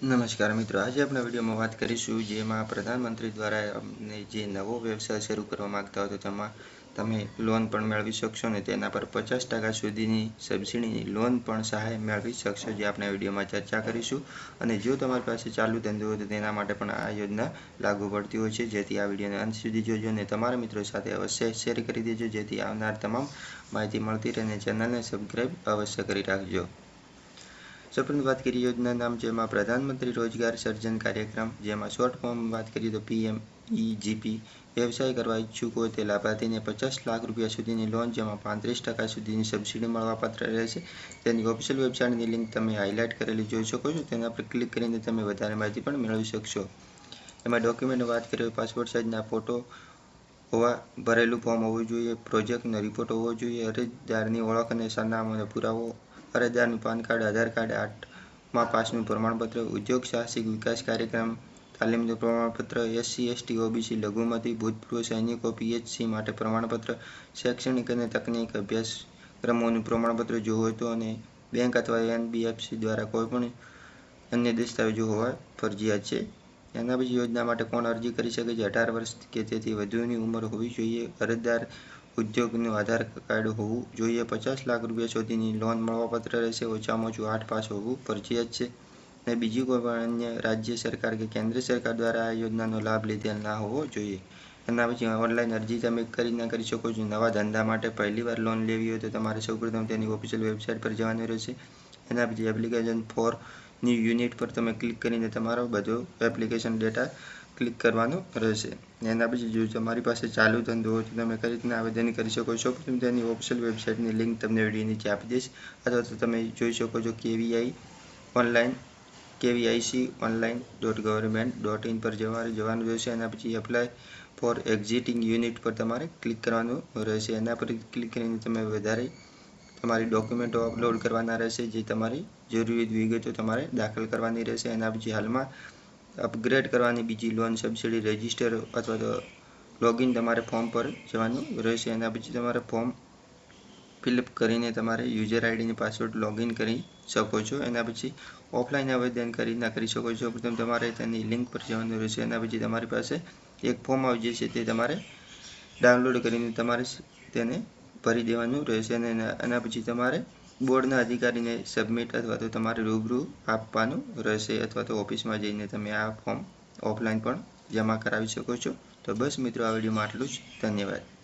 નમસ્કાર મિત્રો, આજે આપણે વિડીયોમાં વાત કરીશું જેમાં પ્રધાનમંત્રી દ્વારા જે નવો વ્યવસાય શરૂ કરવા માગતા હોય તો તેમાં તમે લોન પણ મેળવી શકશો ને તેના પર પચાસ ટકા સુધીની સબસિડીની લોન પણ સહાય મેળવી શકશો જે આપણે વિડીયોમાં ચર્ચા કરીશું. અને જો તમારી પાસે ચાલુ ધંધો હોય તો તેના માટે પણ આ યોજના લાગુ પડતી હોય છે. જેથી આ વિડીયોને અંત સુધી જોજો અને તમારા મિત્રો સાથે અવશ્ય શેર કરી દેજો. જેથી આવનાર તમામ માહિતી મળતી રહે અને ચેનલને સબસ્ક્રાઈબ અવશ્ય કરી રાખજો. સૌપ્રથમ વાત કરીએ યોજના નામ, જેમાં પ્રધાનમંત્રી રોજગાર સર્જન કાર્યક્રમ, જેમાં શોર્ટ ફોર્મ વાત કરીએ તો પીએમ ઈજીપી વ્યવસાય કરવા ઈચ્છુક હોય તે લાભાર્થીને પચાસ લાખ રૂપિયા સુધીની લોન જેમાં પાંત્રીસ ટકા સુધીની સબસિડી મળવાપાત્ર રહેશે. તેની ઓફિશિયલ વેબસાઇટની લિંક તમે હાઇલાઇટ કરેલી જોઈ શકો છો. તેના પર ક્લિક કરીને તમે વધારે માહિતી પણ મેળવી શકશો. એમાં ડોક્યુમેન્ટ વાત કરીએ પાસપોર્ટ સાઇઝના ફોટો હોવા, ભરેલું ફોર્મ હોવું જોઈએ પ્રોજેક્ટનો રિપોર્ટ હોવો જોઈએ, અરજદારની ઓળખ અને સરનામું પુરાવો અરજદારનું પાન કાર્ડ, આધાર કાર્ડ, આઠમાં પાસનું પ્રમાણપત્ર, ઉદ્યોગ સાહસિક વિકાસ કાર્યક્રમ, તાલીમનું પ્રમાણપત્ર, એસસી, એસટી, ઓબીસી, લઘુમતી, ભૂતપૂર્વ સૈનિકો, પીએચસી માટે પ્રમાણપત્ર, શૈક્ષણિક અને તકનીક અભ્યાસક્રમોનું પ્રમાણપત્ર જો હોય તો અને બેંક અથવા એનબીએફસી દ્વારા કોઈપણ અન્ય દસ્તાવેજો હોવા ફરજિયાત છે. એના પછી યોજના માટે કોણ અરજી કરી શકે છે? અઢાર વર્ષ કે તેથી વધુની ઉંમર હોવી જોઈએ. અરજદાર ઉદ્યોગનું આધાર કાર્ડ હોવું જોઈએ. પચાસ લાખ રૂપિયા સુધીની લોન મળવાપાત્ર રહેશે, ઓછામાં ઓછું આઠ પાસ હોવું ફરજિયાત છે. અને બીજી કોઈ પણ અન્ય રાજ્ય સરકાર કે કેન્દ્ર સરકાર દ્વારા આ યોજનાનો લાભ લીધેલ ના હોવો જોઈએ. એના પછી ઓનલાઈન અરજી તમે કરી ના કરી શકો છો. નવા ધંધા માટે પહેલીવાર લોન લેવી હોય તો તમારે સૌપ્રથમ તેની ઓફિશિયલ વેબસાઇટ પર જવાનું રહેશે. એના પછી એપ્લિકેશન ફોરની યુનિટ પર તમે ક્લિક કરીને તમારો બધો એપ્લિકેશન ડેટા ક્લિક કરવાનું રહેશે. એના પછી જો તમારી પાસે ચાલુ ધંધો હોય તો તમે કઈ રીતના આવેદન કરી શકો છો? તો તેની ઓફિશિયલ વેબસાઇટની લિંક તમને વીડિયો નીચે આપી દઈશ. અથવા તો તમે જોઈ શકો છો KVI online KVIC online dot government dot in પર જવાનું જવાનું રહેશે. એના પછી એપ્લાય ફોર એક્ઝિટિંગ યુનિટ પર તમારે ક્લિક કરવાનું રહેશે. એના પર ક્લિક કરીને તમે વધારે તમારી ડોક્યુમેન્ટો અપલોડ કરવાના રહેશે, જે તમારી જરૂરી વિગતો તમારે દાખલ કરવાની રહેશે. એના પછી હાલમાં અપગ્રેડ કરવાની બીજી લોન સબસિડી રજિસ્ટર અથવા તો લોગિન તમારે ફોર્મ પર જવાનું રહેશે. એના પછી તમારે ફોર્મ ફિલઅપ કરીને તમારે યુઝર આઈડીને પાસવર્ડ લોગિન કરી શકો છો. એના પછી ઓફલાઈન આવેદન કરી કરી શકો છો. પ્રથમ તમારે તેની લિંક પર જવાનું રહેશે. એના પછી તમારી પાસે એક ફોર્મ આવી જશે તે તમારે ડાઉનલોડ કરીને તમારે તેને ભરી દેવાનું રહેશે અને એના પછી તમારે બોર્ડના અધિકારીને સબમિટ અથવા તો તમારે રૂબરૂ આપવાનું રહેશે અથવા તો ઓફિસમાં જઈને તમે આ ફોર્મ ઓફલાઈન પણ જમા કરાવી શકો છો. તો બસ મિત્રો, આ વિડીયોમાં આટલું જ. ધન્યવાદ.